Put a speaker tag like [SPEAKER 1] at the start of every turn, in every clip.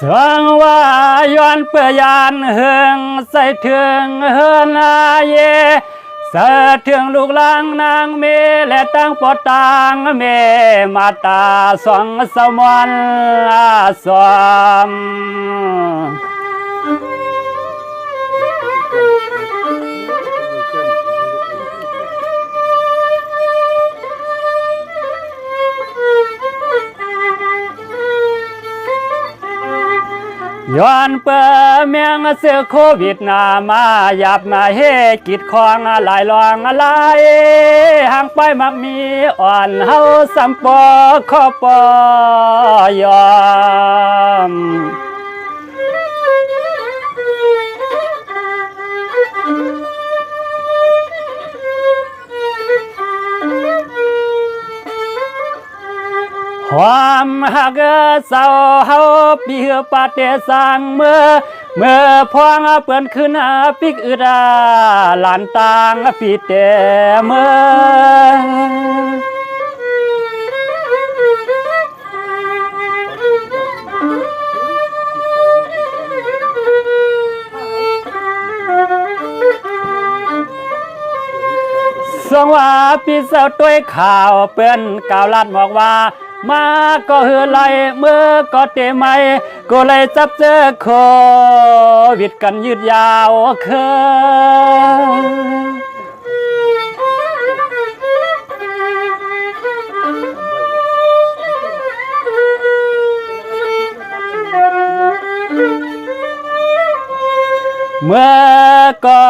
[SPEAKER 1] สวงว่าย้อนเปื่อยานเฮืองใส่ถึงเฮือนอาเยเสถึงลูกลางนางเมและตั้งปอตางเมมาตาสองสมวันอาสวม ย้อนเปิดเมียงเสือโควิดนามาหยับนาเฮกิดคองหลายลองหลายห่างไปมักมีอ่อนเฮาสัมปอขอปอยอม ควากเศร้าเฮาปีเหือปาเตสังเมื่อเมื่อพวงเปิ้นขึ้นปิกอึดาหลานตางปีเตเมื่อสวงว่าปีเศร้าต้วยข่าวเปิ้นกล่าวลัดบอกว่า มาก็เฮือไหลเมื่อก็เตไม่ก็เลยจับเจอโควิดกันยืดยาวเคอเมื่อก็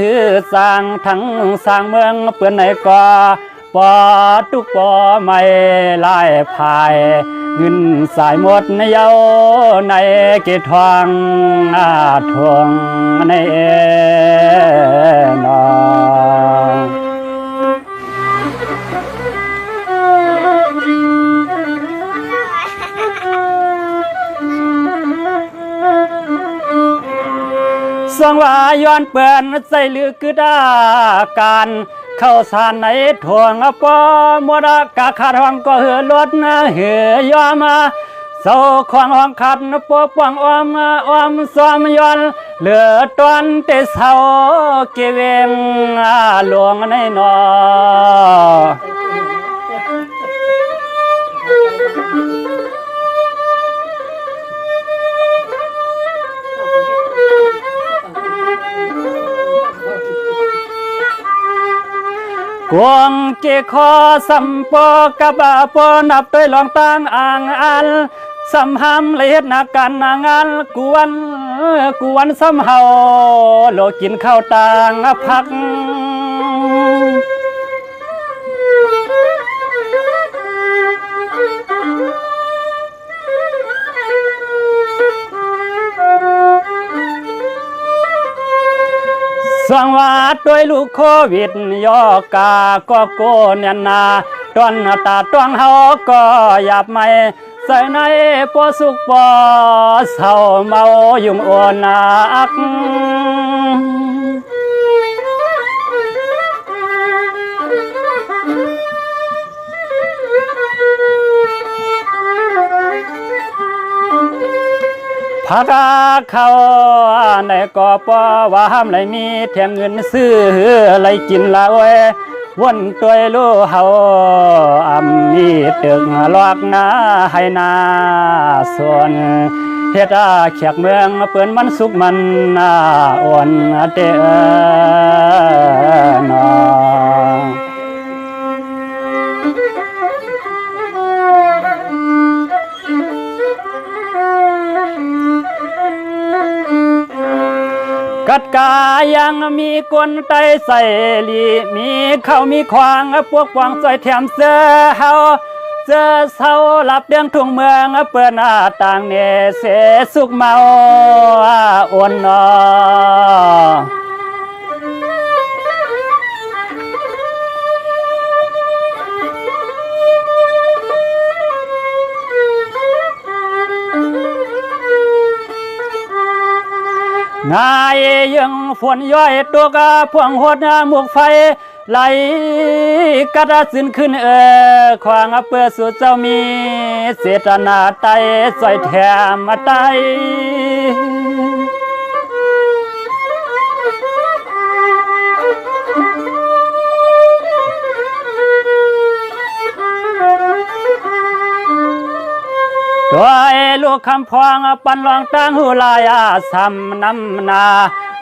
[SPEAKER 1] ฮือสร้างทั้งสร้างเมืองเปื้อนในก็ ปอทุกปอไม่ลายภายเงินสายหมดในเยาในเกตทองอาทวงในเอนองสวงว่าย้อนเปื่อนใส่ลือคือดาการ เข้าสารในถ่วงปอมวดกาขาดห้องก็เหือลดนะเหือยอมาเศร้าควางห้องขัดนปอปวงออมออมซ้อมย้อนเหลือตอนเตเศร้าเกเวงหลวงในนอ กวงเจคอสัมปอกับอาปอนับด้วยลองตั้งอ่างอันสัมหามเลดนาการนางานกวนกวนสัมเฮาโลกินข้าวต่างพัก สวงวาดด้วยลูกโควิดยอกาก็โกเนียนนาตอนตาตวงเฮาก็หยับไม่ใส่ในปอสุกปอเศร้าเมายุ่งโอวนัก พักเขาในกอปอว่าห้ามไหลมีเทียมเงินซื้อไหลกินละเว้ยวนตัวลูเฮาอำมีตึกลอกนาให้นาส่วนเฮ็ดอาเขียกเมืองเปิ้นมันสุกมันนาอ่อนเตเอนอ กัดกายังมีกลไตใส่ลีมีเข้ามีควางพวกปวงซอยแถมเสื้อเฮาเสื้อเศร้าหลับเดืองทุ่งเมืองเปิดหน้าต่างเนเสสุกเมาอ่อนนอ นายยังฝนย้อยตัวกาพวงหดหมวกไฟไหลกระดาสินขึ้นเออควางเปื้อสู่เจ้ามี เสตนาไตสอยแถมมาไตตัว ลูกคำพองปันลองตั้งหูลายอาสำนำนา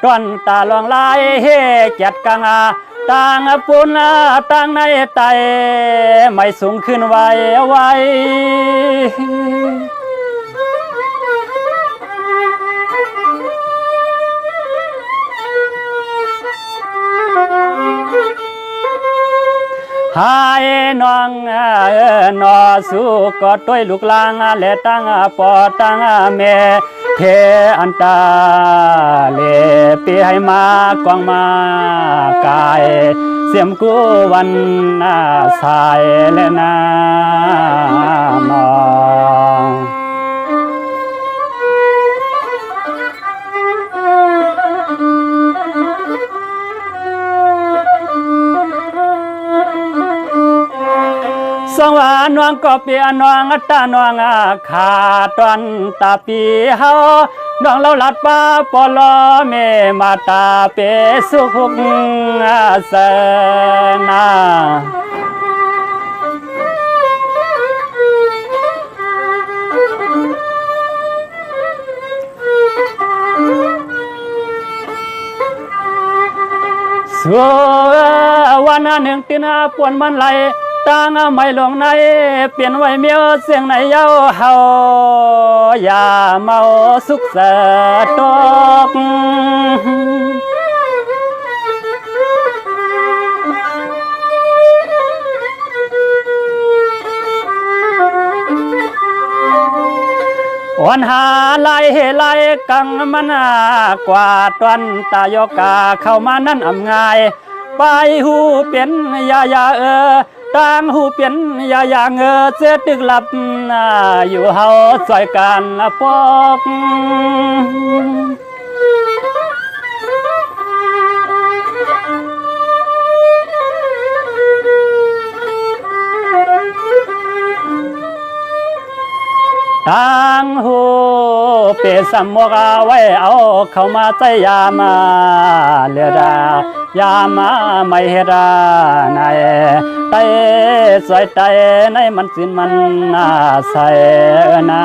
[SPEAKER 1] ต้นตาลองลายเฮเจ็ดกังอาต่างปุนต่างในไตไม่สูงขึ้นไว้ไว้ หายน้องเออนอสู้ก็ต้วยลูกลางและตั้งปอตั้งเมเทอันตาเลปีให้มากวางมากาย เสียมกูวันนาสายและนา สองก็เปียนวงอัตานวงอาขาตอนตาปีเฮาน้องเราลัดป้าปอลอเมมาตาเปสุขุกอาเสนาสัววันหนึ่งตีนาปวนมันไหล ตางไม่ลงใน เปลี่ยนไว้เมียวเสียงในเย้าเฮาอย่าเมาสุขเสตกวันหาไล่ไล่กังมันากว่าตวันตายกาเข้ามานั่นอำง่าย ไปหูเปลี่ยนยายาเออ ต่างหูเปลี่ยนยาอย่างเงอเสื้อตึกหลับอยู่เฮาซอยกันปอก ทางหูเปสมมกาไว้เอาเข้ามาใจยามาเลือดายามาไม่เฮดาในไตสวยไตในมันสินมันน่าใส่นา